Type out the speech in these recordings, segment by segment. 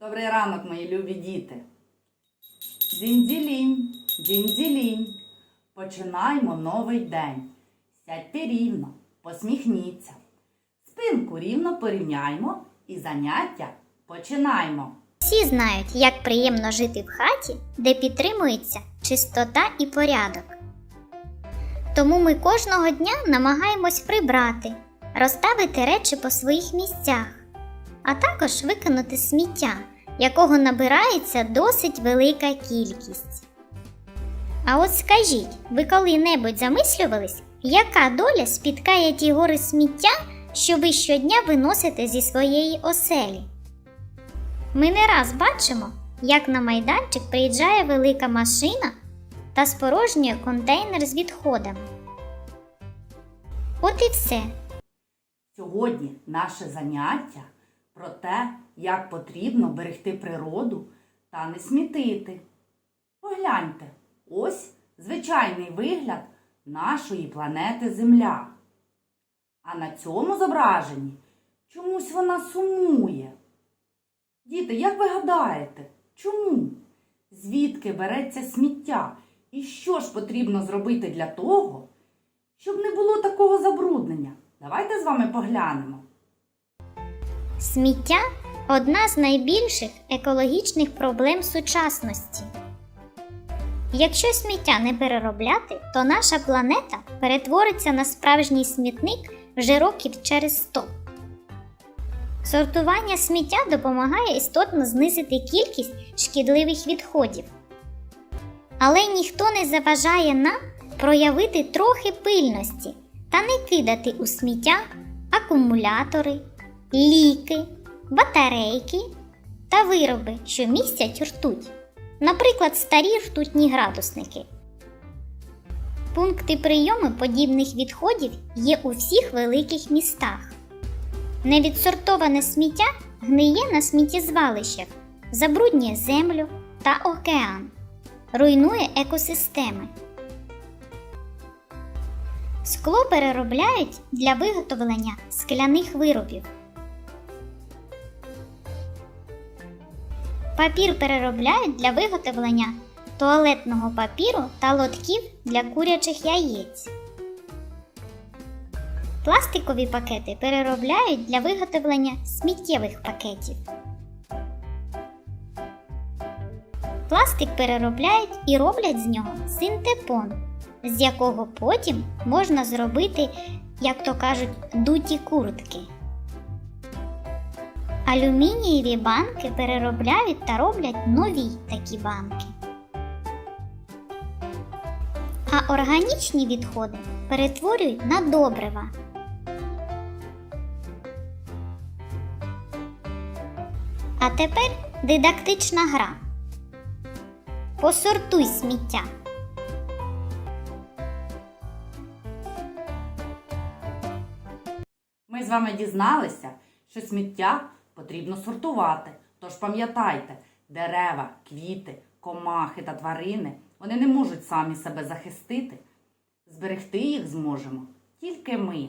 Добрий ранок, мої любі діти. Дзінь-дзілінь, дзінь-дзілінь. Починаємо новий день. Сядьте рівно, посміхніться. Спинку рівно порівняймо і заняття починаємо. Всі знають, як приємно жити в хаті, де підтримується чистота і порядок. Тому ми кожного дня намагаємось прибрати, розставити речі по своїх місцях, а також викинути сміття, якого набирається досить велика кількість. А от скажіть, ви коли-небудь замислювались, яка доля спіткає ті гори сміття, що ви щодня виносите зі своєї оселі? Ми не раз бачимо, як на майданчик приїжджає велика машина та спорожнює контейнер з відходами. От і все. Сьогодні наше заняття про те, як потрібно берегти природу та не смітити. Погляньте, ось звичайний вигляд нашої планети Земля. А на цьому зображенні чомусь вона сумує. Діти, як ви гадаєте, чому? Звідки береться сміття? І що ж потрібно зробити для того, щоб не було такого забруднення? Давайте з вами поглянемо. Сміття одна з найбільших екологічних проблем сучасності. Якщо сміття не переробляти, то наша планета перетвориться на справжній смітник вже років через 100. Сортування сміття допомагає істотно знизити кількість шкідливих відходів. Але ніхто не заважає нам проявити трохи пильності та не кидати у сміття акумулятори, ліки, батарейки та вироби, що містять ртуть, наприклад, старі ртутні градусники. Пункти прийому подібних відходів є у всіх великих містах. Невідсортоване сміття гниє на сміттєзвалищах, забруднює землю та океан, руйнує екосистеми. Скло переробляють для виготовлення скляних виробів. Папір переробляють для виготовлення туалетного папіру та лотків для курячих яєць. Пластикові пакети переробляють для виготовлення сміттєвих пакетів. Пластик переробляють і роблять з нього синтепон, з якого потім можна зробити, як то кажуть, дуті куртки. Алюмінієві банки переробляють та роблять нові такі банки. А органічні відходи перетворюють на добрива. А тепер дидактична гра. Посортуй сміття. Ми з вами дізналися, що сміття потрібно сортувати. Тож пам'ятайте, дерева, квіти, комахи та тварини вони не можуть самі себе захистити. Зберегти їх зможемо тільки ми.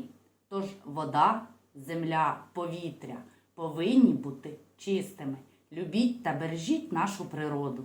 Тож вода, земля, повітря повинні бути чистими. Любіть та бережіть нашу природу.